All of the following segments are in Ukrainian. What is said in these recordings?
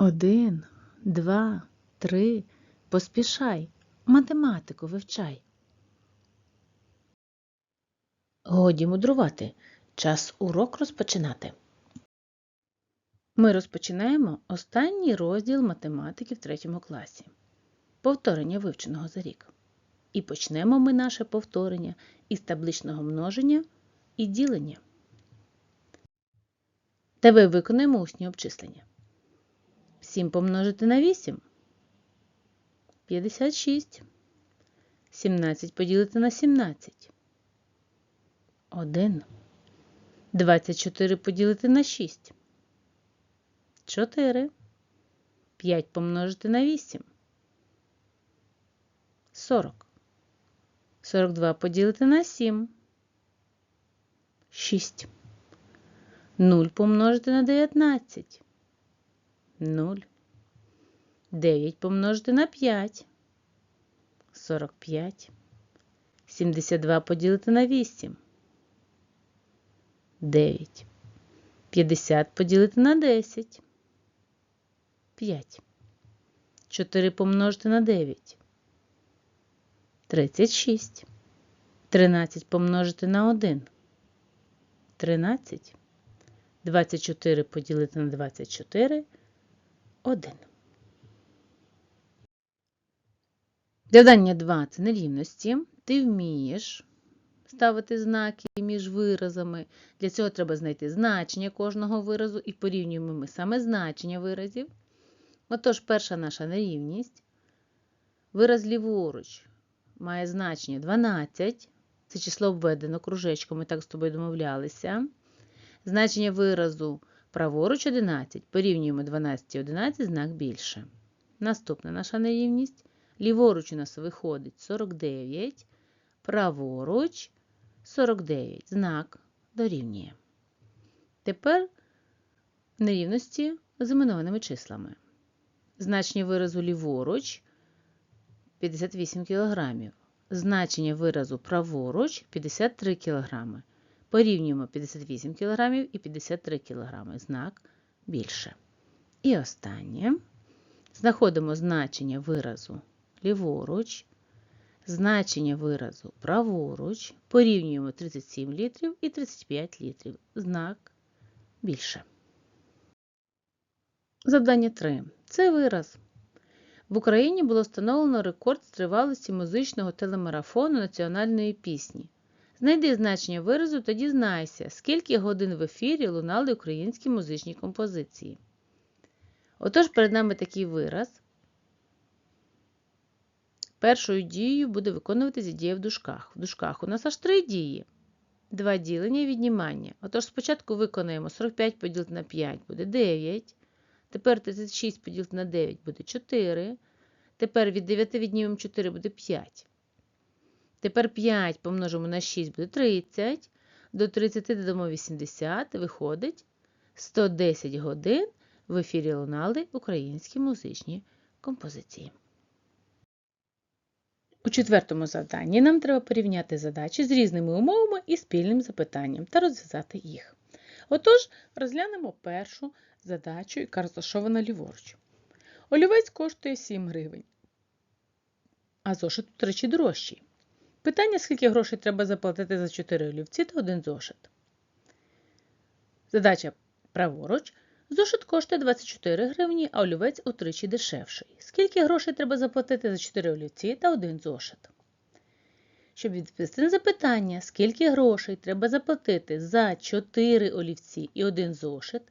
Один, два, три. Поспішай. Математику вивчай. Годі мудрувати. Час урок розпочинати. Ми розпочинаємо останній розділ математики в третьому класі. Повторення вивченого за рік. І почнемо ми наше повторення із табличного множення і ділення. Давай виконаємо усні обчислення. 7 помножити на 8 – 56. 17 поділити на 17 – 1. 24 поділити на 6 – 4. 5 помножити на 8 – 40. 42 поділити на 7 – 6. 0 помножити на 19 – 0. 9 помножити на 5 – 45. 72 поділити на 8 – 9. 50 поділити на 10 – 5. 4 помножити на 9 – 36. 13 помножити на 1 – 13. 24 поділити на 24 – 1. Завдання 2 це нерівності. Ти вмієш ставити знаки між виразами. Для цього треба знайти значення кожного виразу і порівнюємо ми саме значення виразів. Отож, перша наша нерівність. Вираз ліворуч має значення 12. Це число обведено кружечком, ми так з тобою домовлялися. Значення виразу праворуч 11. Порівнюємо 12 і 11, знак більше. Наступна наша нерівність. Ліворуч у нас виходить 49, праворуч 49. Знак дорівнює. Тепер нерівності з іменованими числами. Значення виразу ліворуч 58 кг. Значення виразу праворуч 53 кг. Порівнюємо 58 кг і 53 кг. Знак більше. І останнє. Знаходимо значення виразу ліворуч, значення виразу праворуч, порівнюємо 37 літрів і 35 літрів. Знак більше. Завдання 3. Це вираз. В Україні було встановлено рекорд з тривалості музичного телемарафону національної пісні. Знайди значення виразу та дізнайся, скільки годин в ефірі лунали українські музичні композиції. Отож, перед нами такий вираз. Першою дією буде виконуватися дія в дужках. В дужках у нас аж три дії. Два ділення і віднімання. Отож, спочатку виконаємо 45 поділити на 5 буде 9. Тепер 36 поділити на 9 буде 4. Тепер від 9 віднімемо 4 буде 5. Тепер 5 помножимо на 6 буде 30. До 30 додамо 80, виходить 110 годин в ефірі лунали українські музичні композиції. У четвертому завданні нам треба порівняти задачі з різними умовами і спільним запитанням та розв'язати їх. Отож, розглянемо першу задачу, яка розташована ліворуч. Олівець коштує 7 гривень, а зошит втричі дорожчий. Питання, скільки грошей треба заплатити за 4 олівці та один зошит. Задача праворуч. Зошит коштує 24 гривні, а олівець утричі дешевший. Скільки грошей треба заплатити за 4 олівці та один зошит? Щоб відповісти на запитання, скільки грошей треба заплатити за 4 олівці і один зошит,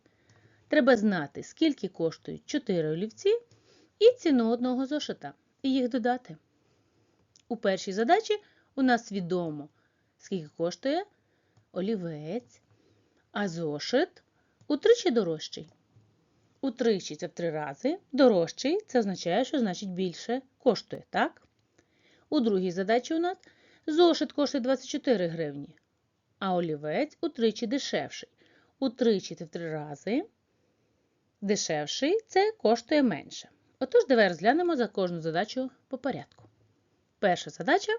треба знати, скільки коштують 4 олівці і ціну одного зошита, і їх додати. У першій задачі у нас відомо, скільки коштує олівець, а зошит утричі дорожчий. Утричі це в три рази. Дорожчий це означає, що значить більше коштує, так? У другій задачі у нас зошит коштує 24 гривні, а олівець утричі дешевший. Утричі це в три рази. Дешевший це коштує менше. Отож, давай розглянемо за кожну задачу по порядку. Перша задача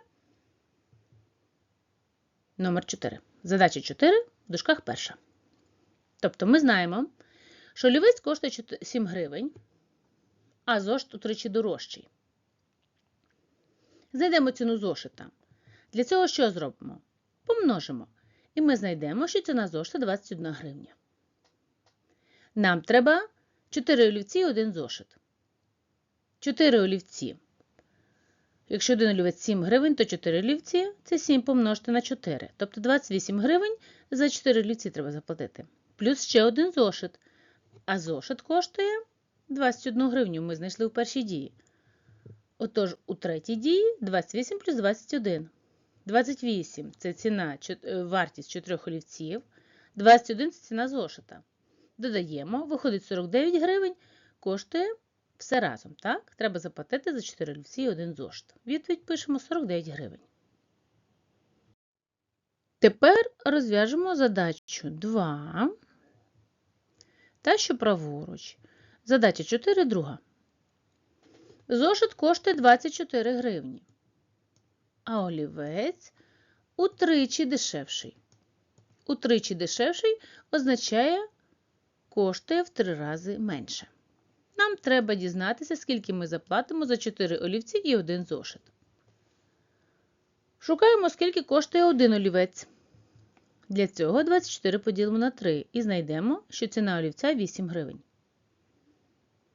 номер 4. Задача 4 в дужках перша. Тобто ми знаємо, що олівець коштує 7 гривень, а зошит утричі дорожчий. Знайдемо ціну зошита. Для цього що зробимо? Помножимо. І ми знайдемо, що ціна зошита 21 гривня. Нам треба 4 олівці і 1 зошит. 4 олівці. Якщо один олівець 7 гривень, то 4 олівці це 7 помножити на 4. Тобто 28 гривень за 4 олівці треба заплатити. Плюс ще один зошит. А зошит коштує 21 гривню. Ми знайшли у першій дії. Отож, у третій дії 28 плюс 21. 28 це ціна, вартість 4 олівців. 21 це ціна зошита. Додаємо, виходить 49 гривень, коштує все разом. так? Треба заплатити за 4 олівці і 1 зошит. Відповідь пишемо 49 гривень. Тепер розв'яжемо задачу 2. Та що праворуч. Задача 4 друга. Зошит коштує 24 гривні, а олівець утричі дешевший. Утричі дешевший означає коштує в 3 рази менше. Нам треба дізнатися, скільки ми заплатимо за 4 олівці і 1 зошит. Шукаємо, скільки коштує один олівець. Для цього 24 поділимо на 3 і знайдемо, що ціна олівця 8 гривень.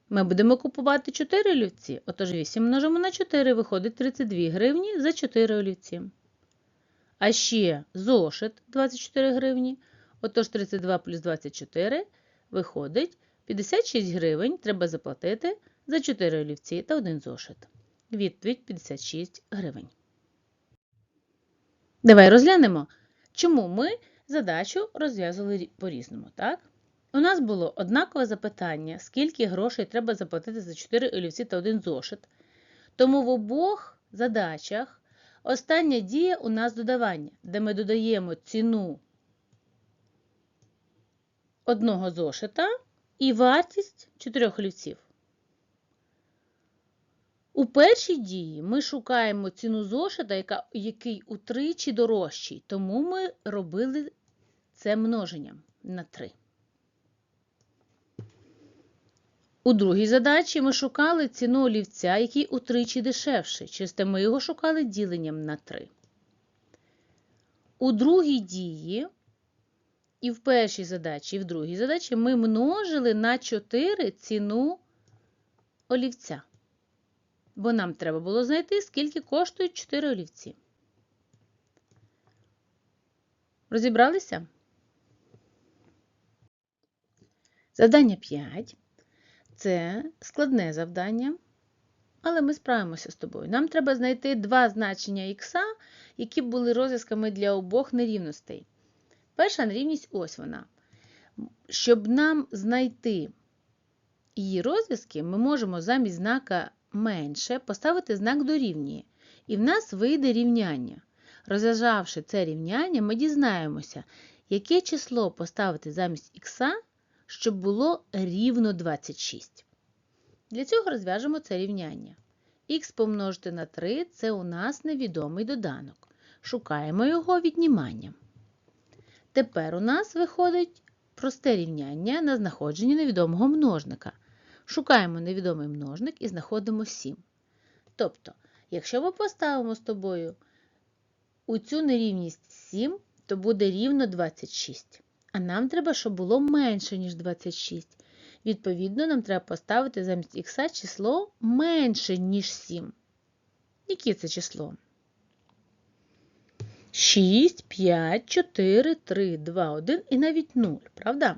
Ми будемо купувати 4 олівці, отож 8 множимо на 4, виходить 32 гривні за 4 олівці. А ще зошит 24 гривні. Отож 32 плюс 24 виходить 56 гривень треба заплатити за 4 олівці та 1 зошит. Відповідь 56 гривень. Давай розглянемо, чому ми задачу розв'язували по-різному. так? У нас було однакове запитання, скільки грошей треба заплатити за 4 олівці та 1 зошит. Тому в обох задачах остання дія у нас додавання, де ми додаємо ціну одного зошита і вартість 4 олівців. У першій дії ми шукаємо ціну зошита, яка, який утричі дорожчий, тому ми робили це множенням на 3. У другій задачі ми шукали ціну олівця, який утричі дешевший. Те ми його шукали діленням на 3. У другій дії, і в першій задачі, і в другій задачі ми множили на 4 ціну олівця. Бо нам треба було знайти, скільки коштують 4 олівці. Розібралися? Завдання 5. Це складне завдання, але ми справимося з тобою. Нам треба знайти два значення х, які були розв'язками для обох нерівностей. Перша нерівність ось вона. Щоб нам знайти її розв'язки, ми можемо замість знака менше поставити знак дорівнює. І в нас вийде рівняння. Розв'язавши це рівняння, ми дізнаємося, яке число поставити замість х, щоб було рівно 26. Для цього розв'яжемо це рівняння. Х помножити на 3 це у нас невідомий доданок. Шукаємо його відніманням. Тепер у нас виходить просте рівняння на знаходження невідомого множника. Шукаємо невідомий множник і знаходимо 7. Тобто, якщо ми поставимо з тобою у цю нерівність 7, то буде рівно 26. А нам треба, щоб було менше, ніж 26. Відповідно, нам треба поставити замість х число менше, ніж 7. Яке це число? 6, 5, 4, 3, 2, 1 і навіть 0, правда?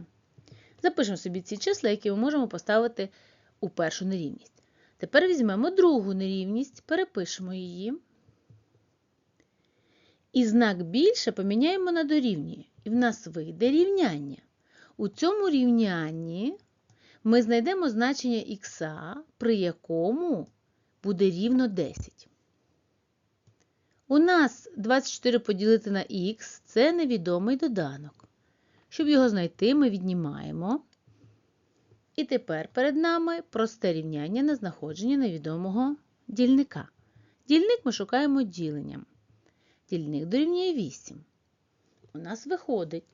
Запишемо собі ці числа, які ми можемо поставити у першу нерівність. Тепер візьмемо другу нерівність, перепишемо її. І знак більше поміняємо на дорівнює. І в нас вийде рівняння. У цьому рівнянні ми знайдемо значення х, при якому буде рівно 10. У нас 24 поділити на х це невідомий доданок. Щоб його знайти, ми віднімаємо. І тепер перед нами просте рівняння на знаходження невідомого дільника. Дільник ми шукаємо діленням. Дільник дорівнює 8. У нас виходить,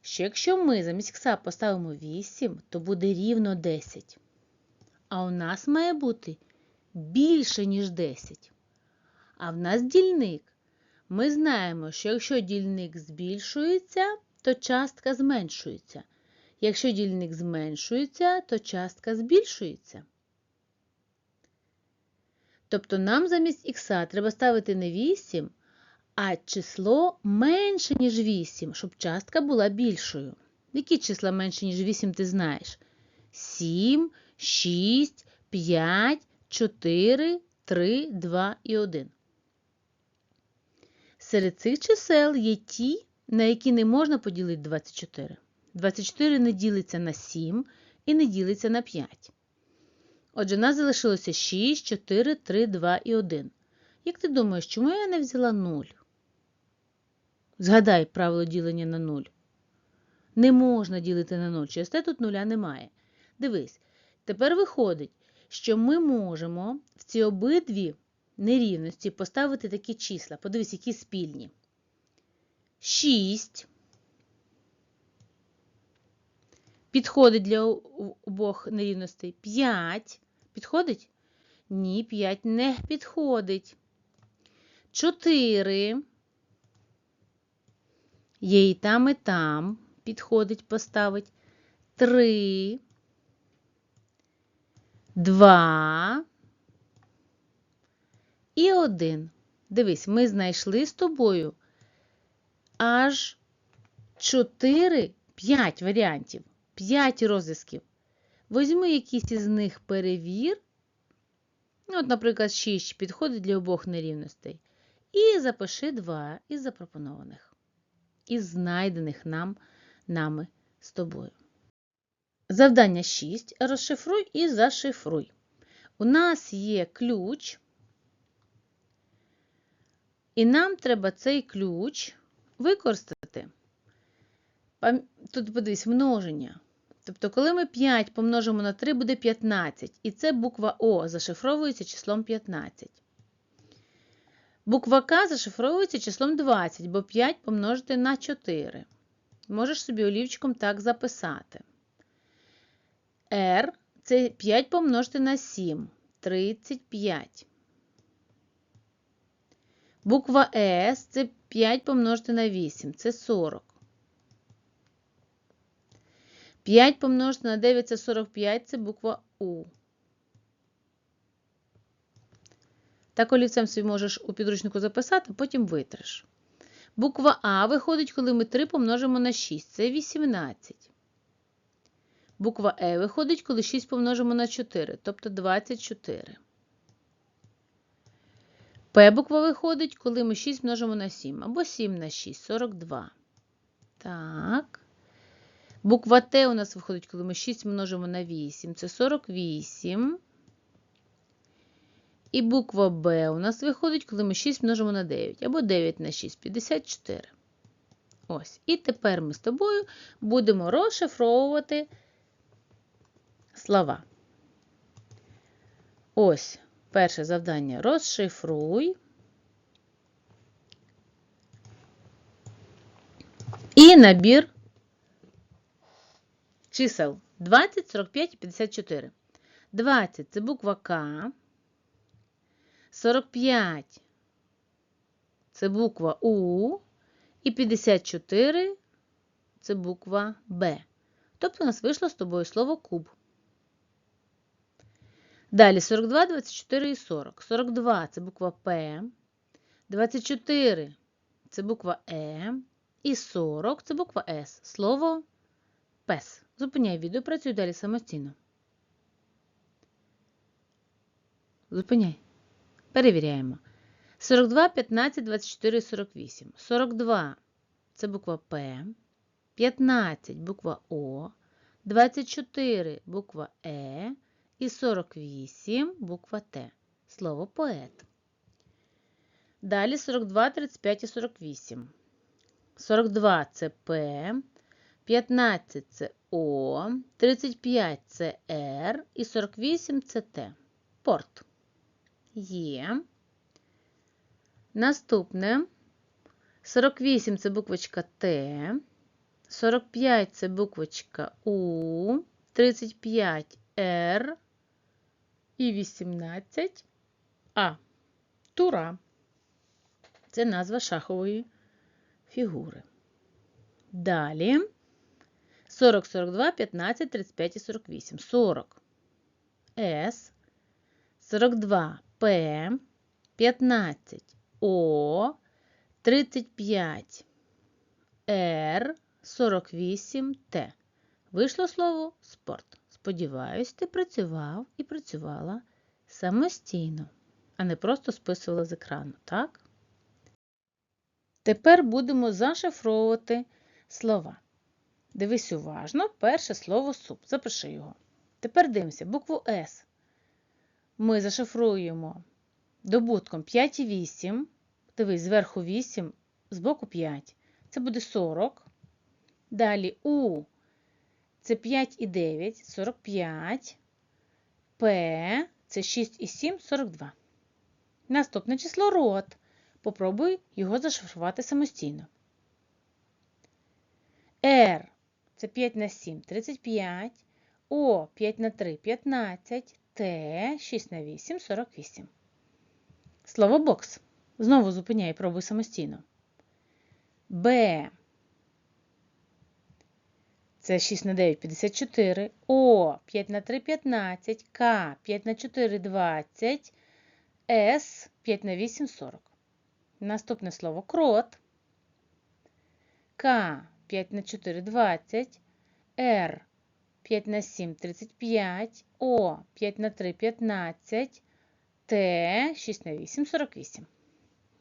що якщо ми замість х поставимо 8, то буде рівно 10. а у нас має бути більше, ніж 10. А в нас дільник. Ми знаємо, що якщо дільник збільшується, то частка зменшується. Якщо дільник зменшується, то частка збільшується. Тобто нам замість х треба ставити не 8, а число менше, ніж 8, щоб частка була більшою. Які числа менше, ніж 8, ти знаєш? 7, 6, 5, 4, 3, 2 і 1. Серед цих чисел є ті, на які не можна поділити 24. 24 не ділиться на 7 і не ділиться на 5. Отже, нас залишилося 6, 4, 3, 2 і 1. Як ти думаєш, чому я не взяла 0? Згадай правило ділення на 0. Не можна ділити на 0, через те тут нуля немає. Дивись, тепер виходить, що ми можемо в ці обидві нерівності поставити такі числа. Подивись, які спільні. 6 підходить для обох нерівностей. 5 підходить? Ні, 5 не підходить. 4 є і там, і там. Підходить, поставить. 3 2 і 1. Дивись, ми знайшли з тобою аж 4, 5 варіантів, 5 розв'язків. Возьми якийсь із них перевір. Ну, От, наприклад, 6 підходить для обох нерівностей. І запиши 2 із запропонованих, із знайдених нам, нами з тобою. Завдання 6. Розшифруй і зашифруй. У нас є ключ, і нам треба цей ключ використати. Тут подивись, множення. Тобто, коли ми 5 помножимо на 3, буде 15. І це буква О зашифровується числом 15. Буква К зашифровується числом 20, бо 5 помножити на 4. Можеш собі олівчиком так записати. R це 5 помножити на 7, 35. Буква С це 5 помножити на 8, це 40. 5 помножити на 9 це 45, це буква У. Так олівцем собі можеш у підручнику записати, потім витриш. Буква А виходить, коли ми 3 помножимо на 6, це 18. Буква Е виходить, коли 6 помножимо на 4, тобто 24. П буква виходить, коли ми 6 множимо на 7, або 7 на 6, 42. Так. Буква Т у нас виходить, коли ми 6 множимо на 8, це 48. І буква Б у нас виходить, коли ми 6 множимо на 9, або 9 на 6, 54. Ось. І тепер ми з тобою будемо розшифровувати слова. Ось перше завдання розшифруй. І набір чисел 20, 45 і 54. 20 це буква К. 45 це буква У. І 54 це буква Б. Тобто у нас вийшло з тобою слово куб. Далі 42, 24 і 40. 42 це буква П. 24 це буква Е. І 40 це буква С. Слово пес. Зупиняй відео, працюй далі самостійно. Зупиняй. Перевіряємо. 42, 15, 24, 48. 42 це буква П. 15 буква О. 24 буква Е. І 48 буква Т. Слово поет. Далі 42, 35 і 48. 42 це П. 15 це О, 35 це Р і 48 це Т. Порт. Є. Наступне 48 це буквочка Т, 45 це буквочка У, 35 Р і 18 А. Тура. Це назва шахової фігури. Далі 40, 42, 15, 35 і 48. 40 С, 42 П, 15 О, 35 Р, 48 Т. Вийшло слово спорт. Сподіваюсь, ти працював і працювала самостійно, а не просто списувала з екрану, так? Тепер будемо зашифровувати слова. Дивись уважно, перше слово суп. Запиши його. Тепер дивимося, букву С. Ми зашифруємо добутком 5 і 8. Дивись, зверху 8, збоку 5. Це буде 40. Далі У. Це 5 і 9, 45. П. Це 6 і 7, 42. Наступне число рот. Попробуй його зашифрувати самостійно. R це 5 на 7, 35. О 5 на 3, 15. Т 6 на 8, 48. Слово бокс. Знову зупиняй, пробуй самостійно. Б. Це 6 на 9, 54. О 5 на 3, 15. К 5 на 4, 20. С 5 на 8, 40. Наступне слово крот. К 5 на 4 20. Р 5 на 7 35. О 5 на 3 15. Т 6 на 8 48.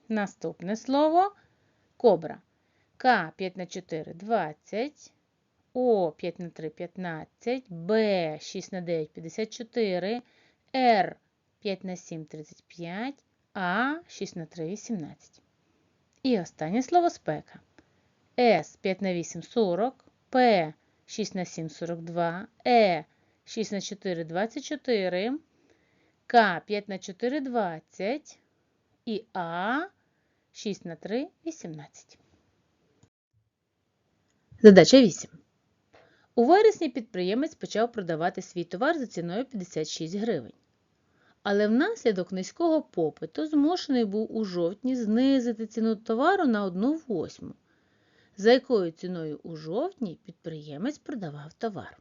Наступне слово кобра. К 5 на 4 20. О 5 на 3 15. Б 6 на 9 54. Р 5 на 7 35. А 6 на 3 18. І останнє слово спека. С 5 на 8 40, П 6 на 7 42, Е 6 на 4 24, К 5 на 4 20 і А 6 на 3 18. Задача 8. У вересні підприємець почав продавати свій товар за ціною 56 гривень. Але внаслідок низького попиту змушений був у жовтні знизити ціну товару на 1 восьму. За якою ціною у жовтні підприємець продавав товар.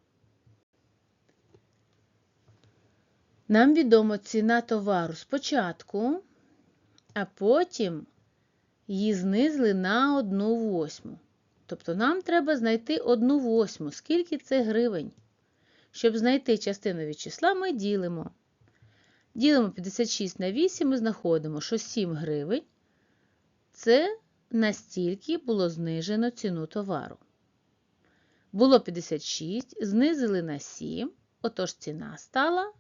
Нам відомо ціна товару спочатку, а потім її знизили на 1 восьму. Тобто нам треба знайти 1 восьму. Скільки це гривень? Щоб знайти частину від числа, ми ділимо. Ділимо 56 на 8 і знаходимо, що 7 гривень це настільки було знижено ціну товару. Було 56, знизили на 7, отож ціна стала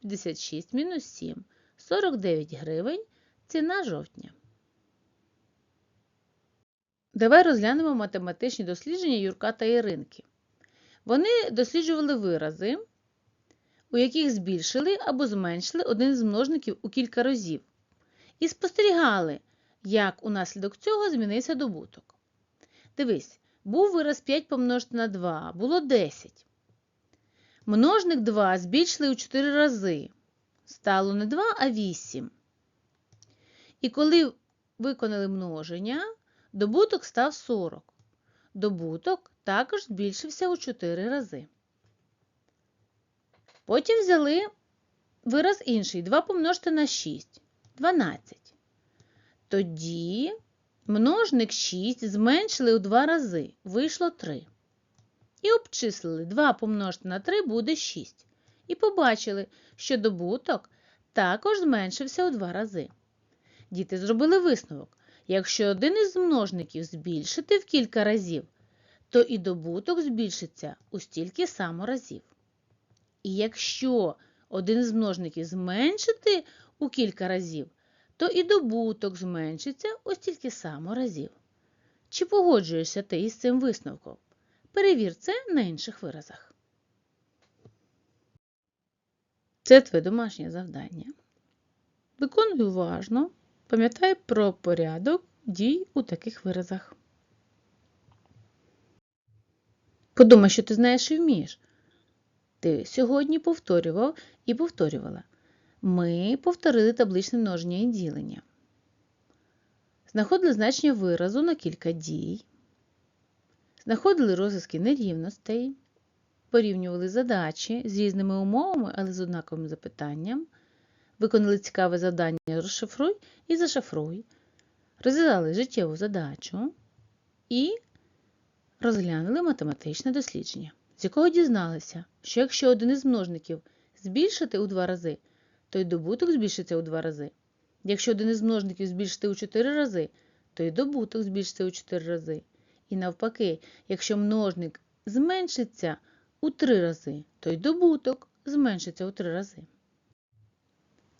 56 мінус 7, 49 гривень ціна жовтня. Давай розглянемо математичні дослідження Юрка та Іринки. Вони досліджували вирази, у яких збільшили або зменшили один з множників у кілька разів, і спостерігали, як унаслідок цього змінився добуток. Дивись, був вираз 5 помножити на 2, було 10. Множник 2 збільшили у 4 рази. Стало не 2, а 8. І коли виконали множення, добуток став 40. Добуток також збільшився у 4 рази. Потім взяли вираз інший 2 помножити на 6 12. Тоді множник 6 зменшили у 2 рази, вийшло 3. І обчислили 2 помножити на 3 буде 6. І побачили, що добуток також зменшився у 2 рази. Діти зробили висновок. Якщо один із множників збільшити в кілька разів, то і добуток збільшиться у стільки само разів. І якщо один з множників зменшити у кілька разів, то і добуток зменшиться у стільки само разів. Чи погоджуєшся ти із цим висновком? Перевір це на інших виразах. Це твоє домашнє завдання. Виконуй уважно, пам'ятай про порядок дій у таких виразах. Подумай, що ти знаєш і вмієш. Ти сьогодні повторював і повторювала. Ми повторили табличне множення і ділення. Знаходили значення виразу на кілька дій. Знаходили розв'язки нерівностей. Порівнювали задачі з різними умовами, але з однаковим запитанням. Виконали цікаве завдання розшифруй і зашифруй. Розв'язали життєву задачу і розглянули математичне дослідження, з якого дізналися, що якщо один із множників збільшити у два рази, то й добуток збільшиться у два рази. Якщо один із множників збільшити у 4 рази, то й добуток збільшиться у 4 рази. І навпаки, якщо множник зменшиться у 3 рази, то й добуток зменшиться у 3 рази.